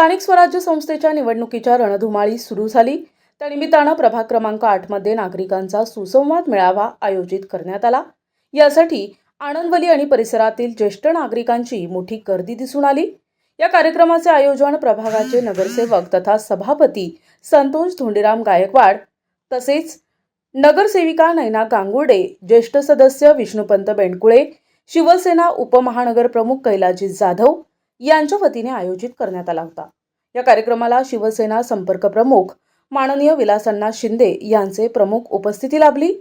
स्थानिक स्वराज्य संस्थेच्या निवडणुकीच्या रणधुमाळी सुरू झाली. त्यानिमित्तानं प्रभाग क्रमांक आठमध्ये नागरिकांचा सुसंवाद मेळावा आयोजित करण्यात आला. यासाठी आनंदवली आणि परिसरातील ज्येष्ठ नागरिकांची मोठी गर्दी दिसून आली. या कार्यक्रमाचे आयोजन प्रभागाचे नगरसेवक तथा सभापती संतोष धोंडीराम गायकवाड तसेच नगरसेविका नैना गांगुडे ज्येष्ठ सदस्य विष्णुपंत बेंडकुळे शिवसेना उपमहानगर प्रमुख कैलाजी जाधव यांच्या वतीने आयोजित करण्यात आला होता. या कार्यक्रमाला शिवसेना संपर्क प्रमुख माननीय विलासण्णा शिंदे यांचे प्रमुख उपस्थिती लाभली.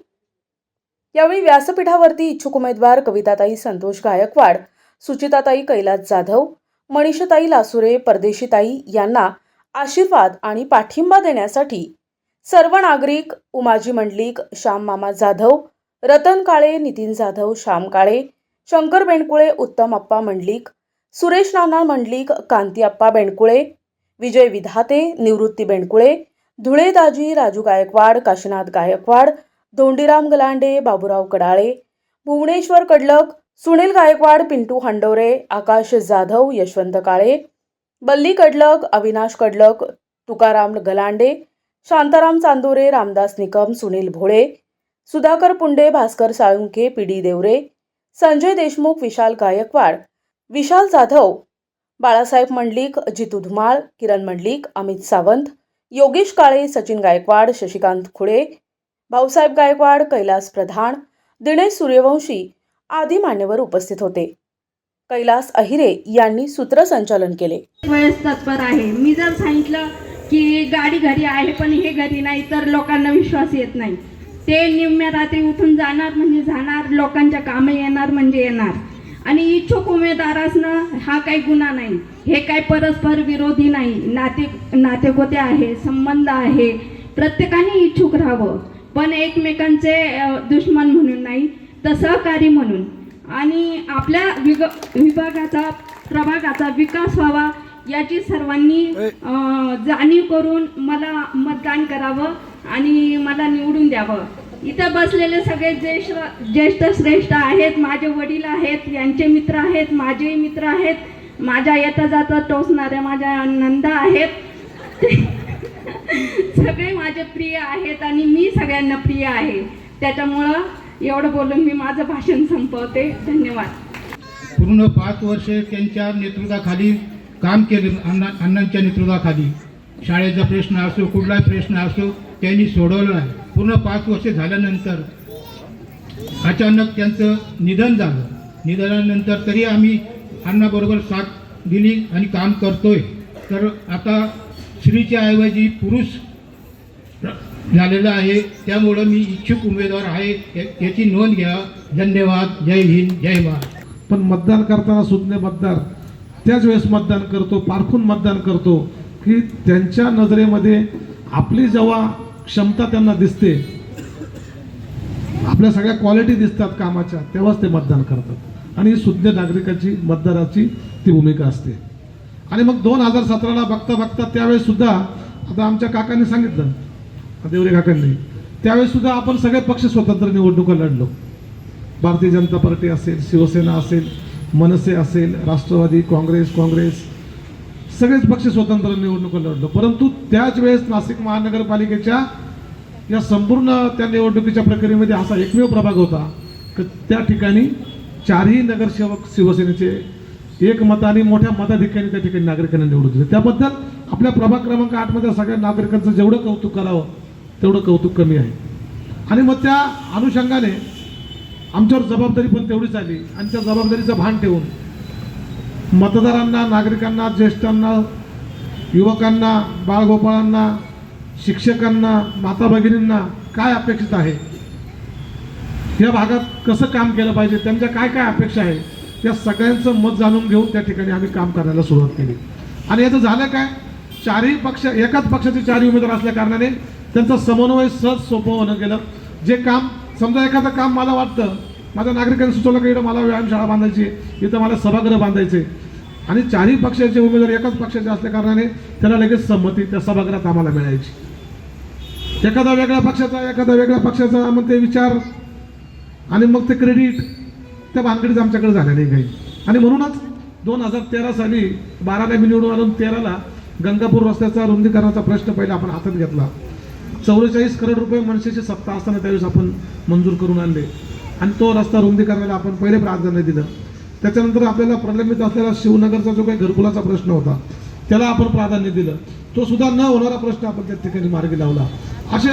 यावेळी व्यासपीठावरती इच्छुक उमेदवार कविताताई संतोष गायकवाड सुचिताताई कैलास जाधव मनीषताई लासुरे परदेशीताई यांना आशीर्वाद आणि पाठिंबा देण्यासाठी सर्व नागरिक उमाजी मंडलिक श्याम मामा जाधव रतन काळे नितीन जाधव श्याम काळे शंकर बेणकुळे उत्तम अप्पा मंडलिक सुरेश राणा मंडलिक कांती बेणकुळे बेंडकुळे विजय विधाते निवृत्ती बेणकुळे धुळे दाजी राजू गायकवाड काशीनाथ गायकवाड धोंडीराम गलांडे बाबूराव कडाळे भुवनेश्वर कडलक सुनील गायकवाड पिंटू हंडोरे आकाश जाधव यशवंत काळे बल्ली कडलक अविनाश कडलक तुकाराम गलांडे शांताराम चांदोरे रामदास निकम सुनील भोळे सुधाकर पुंडे भास्कर साळुंके पी डी देवरे संजय देशमुख विशाल गायकवाड विशाल जाधव बाळासाहेब मंडलिक जितू धुमाळ किरण मंडलिक अमित सावंत योगेश काळे सचिन गायकवाड शशिकांत खुळे भाऊसाहेब गायकवाड कैलास प्रधान दिनेश सूर्यवंशी आदी मान्यवर उपस्थित होते. कैलास अहिरे यांनी सूत्रसंचालन केले. वेळेस तत्पर आहे. मी जर सांगितलं की गाडी घरी आहे पण हे घरी नाही तर लोकांना विश्वास येत नाही. ते निम्म्या रात्री उठून जाणार म्हणजे जाणार. लोकांच्या कामे येणार म्हणजे येणार. आणि इच्छुक उमेदवार असणं हा काही गुन्हा नाही. हे काही परस्पर विरोधी नाही. नाते नातेगोते आहे संबंध आहे. प्रत्येकाने इच्छुक राहावं. पण एकमेकांचे दुश्मन म्हणून नाही तर सहकारी म्हणून. आणि आपल्या विग विभागाचा प्रभागाचा विकास व्हावा याची सर्वांनी जाणीव करून मला मतदान करावं आणि मला निवडून द्यावं. इथं बसलेले सगळे ज्येष्ठ ज्येष्ठ श्रेष्ठ आहेत माझे वडील आहेत यांचे मित्र आहेत माझेही मित्र आहेत माझ्या येता जाता टोचणाऱ्या माझ्या नंदा आहेत. सगळे माझे प्रिय आहेत आणि मी सगळ्यांना प्रिय आहे. त्याच्यामुळं एवढं बोलून मी माझं भाषण संपवते. धन्यवाद. पूर्ण पाच वर्षे त्यांच्या नेतृत्वाखाली काम केले अण्णा अण्णांच्या नेतृत्वाखाली. शाळेचा प्रश्न असो कुठलाही प्रश्न असो त्यांनी सोडवला आहे पूर्ण पाच वर्ष झाल्यानंतर अचानक त्यांचं निधन झालं. निधनानंतर तरी आम्ही अण्णाबरोबर साथ दिली आणि काम करतोय. तर आता स्त्रीच्या ऐवजी पुरुष झालेलं आहे. त्यामुळं मी इच्छुक उमेदवार आहे. या- याची नोंद घ्या. धन्यवाद. जय हिंद. जय महाराष्ट्र. पण मतदान करताना सुज्ञ मतदार त्याच वेळेस मतदान करतो पारखून मतदान करतो की त्यांच्या नजरेमध्ये आपली जेव्हा क्षमता त्यांना दिसते. आपल्या सगळ्या क्वालिटी दिसतात कामाच्या तेव्हाच ते मतदान करतात. आणि ही सुज्ञ नागरिकाची मतदाराची ती भूमिका असते. आणि मग दोन हजार सतराला बघता बघता त्यावेळेस सुद्धा आता आमच्या काकांनी सांगितलं देवरे काकांनी त्यावेळेस सुद्धा आपण सगळे पक्ष स्वतंत्र निवडणुका लढलो. भारतीय जनता पार्टी असेल शिवसेना असेल मनसे असेल राष्ट्रवादी काँग्रेस काँग्रेस सगळेच पक्ष स्वतंत्र निवडणुका लढलो. परंतु त्याच वेळेस नाशिक महानगरपालिकेच्या या संपूर्ण त्या निवडणुकीच्या प्रक्रियेमध्ये असा एकमेव प्रभाग होता. की त्या ठिकाणी चारही नगरसेवक शिवसेनेचे एक मताने मोठ्या मताधिक्याने त्या ठिकाणी नागरिकांना निवडून दिले. त्याबद्दल आपल्या प्रभाग क्रमांक आठमध्ये सगळ्या नागरिकांचं जेवढं कौतुक करावं तेवढं कौतुक कमी आहे. आणि मग त्या अनुषंगाने आमच्यावर जबाबदारी पण तेवढीच आली. आणि त्या जबाबदारीचं भान ठेवून मतदारांना नागरिकांना ज्येष्ठांना युवकांना बाळगोपाळांना शिक्षकांना माता भगिनींना काय अपेक्षित आहे? या भागात कसं काम केलं पाहिजे? त्यांच्या काय काय अपेक्षा आहे? त्या सगळ्यांचं मत जाणून घेऊन त्या ठिकाणी आम्ही काम करायला सुरुवात केली. आणि याचं झालं काय? चारही पक्ष एकाच पक्षाचे चारही उमेदवार असल्या कारणाने त्यांचा समन्वय सहज सोपं होणं गेलं. जे काम समजा एखादं काम मला वाटतं माझ्या नागरिकांनी सुचवलं की इथं मला व्यायामशाळा बांधायची आहे, इथं मला सभागृह बांधायचे आणि चारही पक्षाचे उमेदवार एकाच पक्षाचे असल्या कारणाने त्याला लगेच संमती त्या सभागृहात आम्हाला मिळायची. एखादा वेगळ्या पक्षाचा एखादा वेगळ्या पक्षाचा मग ते विचार आणि मग ते क्रेडिट त्या भानगडीच आमच्याकडे झाल्या नाही काही. आणि म्हणूनच दोन हजार तेरा साली बाराला मी निवडून आलो तेराला गंगापूर रस्त्याचा रुंदीकरणाचा प्रश्न पहिला आपण हातात घेतला. चौवेचाळीस करोड रुपये मनसेची सत्ता असताना त्यावेळेस आपण मंजूर करून आणले. आणि तो रस्ता रुंदी करायला आपण पहिले प्राधान्य दिलं. त्याच्यानंतर आपल्याला प्रलंबित असलेला शिवनगरचा जो काही घरकुलाचा प्रश्न होता त्याला आपण प्राधान्य दिलं. तो सुद्धा न होणारा प्रश्न आपण त्या ठिकाणी मार्गी लावला. असे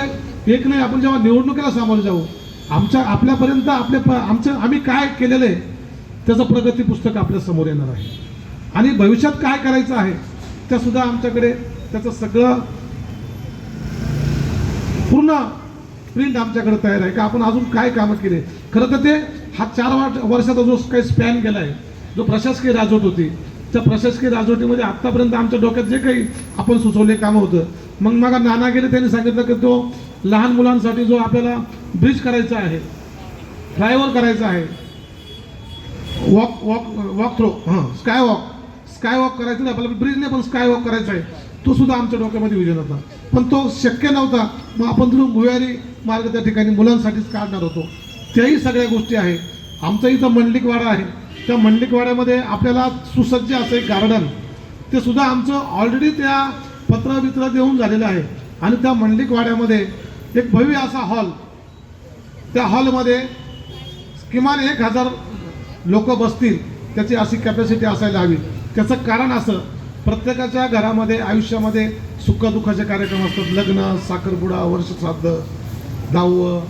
एक नाही आपण जेव्हा निवडणुकीला सामोरे जाऊ आमच्या आपल्यापर्यंत आपल्या प- आमचं आम्ही काय केलेलं आहे त्याचं प्रगती पुस्तक आपल्यासमोर येणार आहे. आणि भविष्यात काय करायचं आहे त्यासुद्धा आमच्याकडे त्याचं सगळं पूर्ण स्प्रिंट आमच्याकडे तयार आहे. का आपण अजून काय कामं केले? खरं तर ते हा चार वर्षाचा जो काही स्पॅन गेला आहे जो प्रशासकीय राजवट होती त्या प्रशासकीय राजवटीमध्ये आत्तापर्यंत आमच्या डोक्यात जे काही आपण सुचवले कामं होतं मग मग नाना गेले त्यांनी सांगितलं की तो लहान मुलांसाठी जो आपल्याला ब्रिज करायचा आहे फ्लायओव्हर करायचा आहे. वॉक वॉक वॉक थ्रो हां स्काय वॉक स्काय वॉक करायचं नाही आपल्याला ब्रिजने पण स्काय वॉक करायचा आहे. तो सुद्धा आमच्या डोक्यामध्ये विजन होता पण तो शक्य नव्हता. मग आपण तिथून भुयारी मार्ग त्या ठिकाणी मुलांसाठीच काढणार होतो. त्याही सगळ्या गोष्टी आहे आमचा इथं मंडलिकवाडा आहे. त्या मंडलिकवाड्यामध्ये आपल्याला सुसज्ज असं एक गार्डन ते सुद्धा आमचं ऑलरेडी त्या पत्र बित्र देऊन झालेलं आहे. आणि त्या मंडलिकवाड्यामध्ये एक भव्य असा हॉल त्या हॉलमध्ये किमान एक हजार लोक बसतील त्याची अशी कॅपॅसिटी असायला हवी. त्याचं कारण असं प्रत्येकाच्या घरामध्ये आयुष्यामध्ये सुखदुःखाचे कार्यक्रम असतात. लग्न साखरपुडा वर्षश्राद्ध दहावं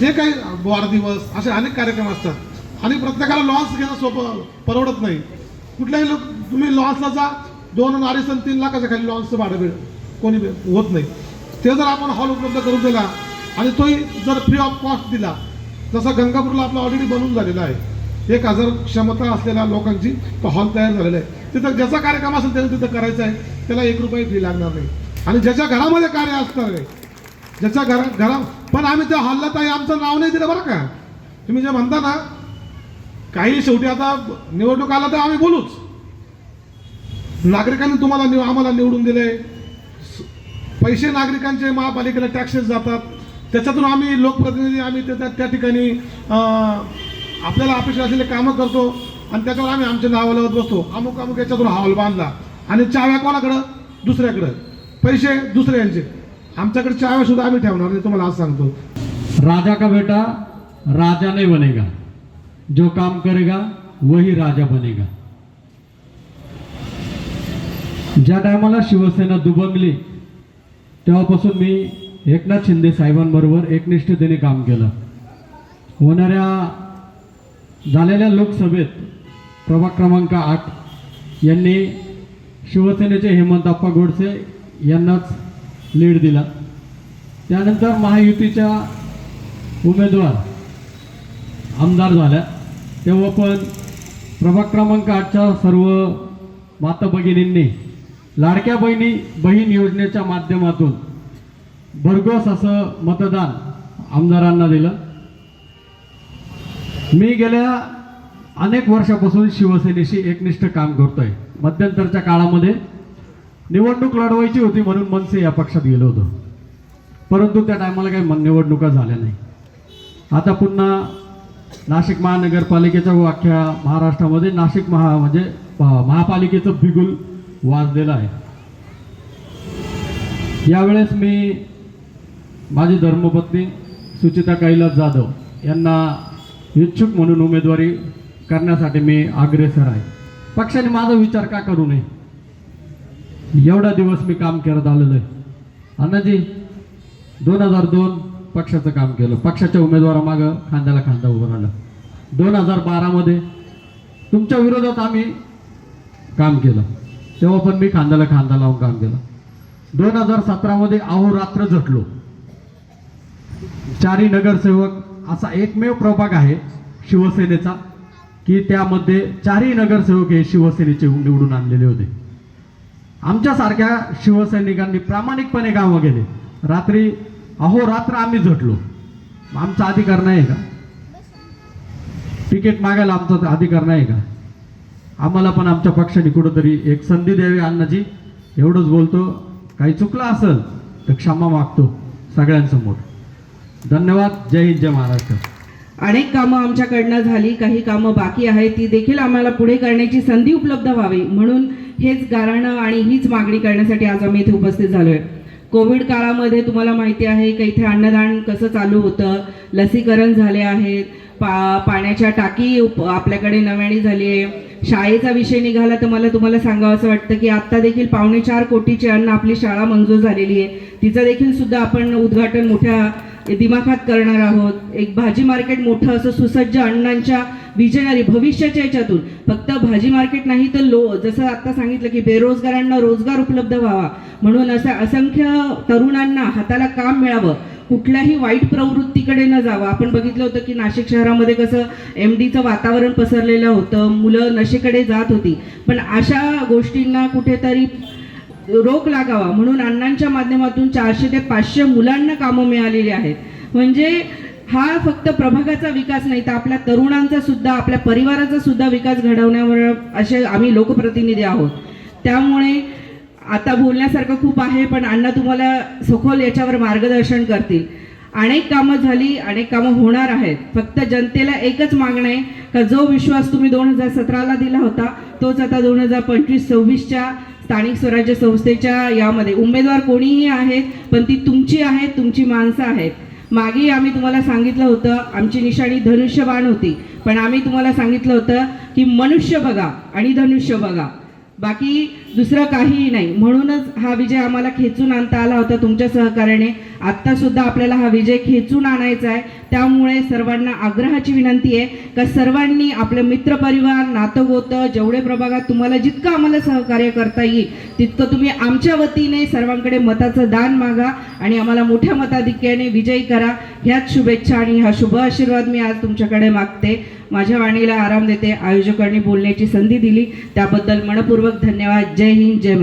जे काही वाढदिवस असे अनेक कार्यक्रम असतात. आणि प्रत्येकाला लॉन्स घेणं सोपं परवडत नाही. कुठल्याही लोक तुम्ही लॉन्सला जा दोन अडीच आणि तीन लाखाच्या खाली लॉन्सचं भाडं भेट कोणी बे- होत नाही. ते जर आपण हॉल उपलब्ध करून दिला आणि तोही जर फ्री ऑफ कॉस्ट दिला जसा गंगापूरला आपला ऑलरेडी बनून झालेला आहे. एक हजार क्षमता असलेल्या लोकांची तो हॉल तयार झालेला आहे. तिथं ज्याचा कार्यक्रम असेल त्याने तिथं करायचा आहे. त्याला एक रुपये फी लागणार नाही. आणि ज्याच्या घरामध्ये कार्य असणार आहे ज्याच्या घरा घरा पण आम्ही त्या हॉलला ताई आमचं नाव नाही दिलं बरं का. तुम्ही जे म्हणता ना काही शेवटी आता निवडणूक आला तर आम्ही बोलूच. नागरिकांनी तुम्हाला निव आम्हाला निवडून दिले पैसे नागरिकांचे महापालिकेला टॅक्सेस जातात. त्याच्यातून आम्ही लोकप्रतिनिधी आम्ही त्या त्या- ठिकाणी आपल्याला अपेक्षा असलेले कामं करतो आणि त्याच्यावर आम्ही आमच्या नावं लावत बसतो. अमुक अमुक याच्यातून हॉल बांधला. आणि चाव्या कोणाकडं? दुसऱ्याकडं. पैसे दुसऱ्यांचे. आमच्याकडे चाव्या सुद्धा आम्ही ठेवणार नाही तुम्हाला आज सांगतो. राजा का बेटा? राजा नाही बनेगा. जो काम करेगा वही राजा बनेगा. ज्या टायमाला शिवसेना दुबंगली तेव्हापासून मी एकनाथ शिंदे साहेबांबरोबर एकनिष्ठतेने काम केलं. होणाऱ्या झालेल्या लोकसभेत प्रभाग क्रमांक आठ यांनी शिवसेनेचे हेमंत अप्पा गोडसे यांनाच लीड दिला. त्यानंतर महायुतीच्या उमेदवार आमदार झाल्या. तेव्हा पण प्रभाग क्रमांक आठच्या सर्व माता भगिनींनी लाडक्या बहिणी बहीण योजनेच्या माध्यमातून भरघोस असं मतदान आमदारांना दिलं. मी गेल्या अनेक वर्षापासून शिवसेनेशी एकनिष्ठ काम करतोय. मध्यंतरच्या काळामध्ये निवडणूक लढवायची होती म्हणून मनसे या पक्षात गेलो होतो. परंतु त्या टायमाला काही मन- निवडणुका झाल्या नाही. आता पुन्हा नाशिक महानगरपालिकेच्या व्याख्या महाराष्ट्रामध्ये नाशिक महा म्हणजे महापालिकेचं बिगुल वाजलेलं आहे. यावेळेस मी माझी धर्मपत्नी सुचिता कैलास जाधव यांना इच्छुक म्हणून उमेदवारी करण्यासाठी मी अग्रेसर आहे. पक्षाने माझा विचार का करू नये? एवढा दिवस मी काम करत आलेलो आहे. अण्णाजी दोन हजार दोन पक्षाचं काम केलं. पक्षाच्या उमेदवारामागं खांद्याला खांदा उभं राहिलं. दोन हजार बारामध्ये तुमच्या विरोधात आम्ही काम केलं. तेव्हा पण मी खांद्याला खांदा लावून काम केलं. दोन हजार सतरामध्ये अहोरात्र झटलो. चारी नगरसेवक असा एकमेव प्रभाग आहे शिवसेनेचा की त्यामध्ये चारही नगरसेवक हे शिवसेनेचे निवडून आणलेले होते. आमच्यासारख्या शिवसैनिकांनी प्रामाणिकपणे कामं केले. रात्री अहोरात्र आम्ही झटलो आमचा अधिकार नाही का? तिकीट मागायला आमचा अधिकार नाही का? आम्हाला पण आमच्या पक्षाने कुठंतरी एक संधी द्यावी अण्णाजी. एवढंच बोलतो. काही चुकलं असेल तर क्षमा मागतो सगळ्यांसमोर. धन्यवाद. जय हिंद जय महाराष्ट्र. अनेक कामं आमच्याकडनं झाली काही कामं बाकी आहेत ती देखील आम्हाला पुढे करण्याची संधी उपलब्ध व्हावी. म्हणून हेच गाऱ्हाणं आणि हीच मागणी करण्यासाठी आज आम्ही इथे उपस्थित झालो आहे कोविड काळामध्ये तुम्हाला माहिती आहे की इथे अन्नदान कसं चालू होतं लसीकरण झाले आहेत पा पाण्याच्या टाकी उप आपल्याकडे नव्याने झाली आहे. शाळेचा विषय निघाला तर मला तुम्हाला सांगावं असं वाटतं की आत्ता देखील पावणे चार कोटीची अन्न आपली शाळा मंजूर झालेली आहे. तिचं देखील सुद्धा आपण उद्घाटन मोठ्या दिमाखात करणार आहोत. एक भाजी मार्केट मोठं असं सुसज्ज अण्णांच्या विजनरी भविष्याच्या याच्यातून. फक्त भाजी मार्केट नाही तर लो जसं आता सांगितलं की बेरोजगारांना रोजगार उपलब्ध व्हावा. म्हणून असं असंख्य तरुणांना हाताला काम मिळावं. कुठल्याही वाईट प्रवृत्तीकडे न जावं. आपण बघितलं होतं की नाशिक शहरामध्ये कसं एम डीचं वातावरण पसरलेलं होतं. मुलं नशेकडे जात होती. पण अशा गोष्टींना कुठेतरी रोख लागावा म्हणून अण्णांच्या माध्यमातून चारशे ते पाचशे मुलांना कामं मिळालेली आहेत. म्हणजे हा फक्त प्रभागाचा विकास नाही तर आपल्या तरुणांचा सुद्धा आपल्या परिवाराचा सुद्धा विकास घडवण्यावर असे आम्ही लोकप्रतिनिधी आहोत. त्यामुळे आता बोलण्यासारखं खूप आहे पण अण्णा तुम्हाला सखोल याच्यावर मार्गदर्शन करतील. अनेक कामं झाली अनेक कामं होणार आहेत. फक्त जनतेला एकच मागणं आहे का जो विश्वास तुम्ही दोन हजार सतराला दिला होता तोच आता दोन हजार पंचवीस सव्वीसच्या स्थानिक स्वराज्य संस्थेच्या यामध्ये. उमेदवार कोणीही आहेत पण ती तुमची आहेत तुमची माणसं आहेत. मागे आम्ही तुम्हाला सांगितलं होतं आमची निशाणी धनुष्यबाण होती. पण आम्ही तुम्हाला सांगितलं होतं की मनुष्य बघा आणि धनुष्य बघा. बाकी दुसरं काहीही नाही. म्हणूनच हा विजय आम्हाला खेचून आणता आला होता तुमच्या सहकार्याने. आत्तासुद्धा आपल्याला हा विजय खेचून आणायचा आहे. त्यामुळे सर्वांना आग्रहाची विनंती आहे का सर्वांनी आपलं मित्रपरिवार नातगोतं जेवढे प्रभागात तुम्हाला जितकं आम्हाला सहकार्य करता येईल तितकं तुम्ही आमच्या वतीने सर्वांकडे मताचं दान मागा. आणि आम्हाला मोठ्या मताधिक्याने विजयी करा. ह्याच शुभेच्छा आणि हा शुभ आशीर्वाद मी आज तुमच्याकडे मागते. माझ्या वाणीला आराम देते. आयोजकांनी बोलण्याची संधी दिली. त्याबद्दल मनपूर्वक धन्यवाद. जय हिंद जय महाराज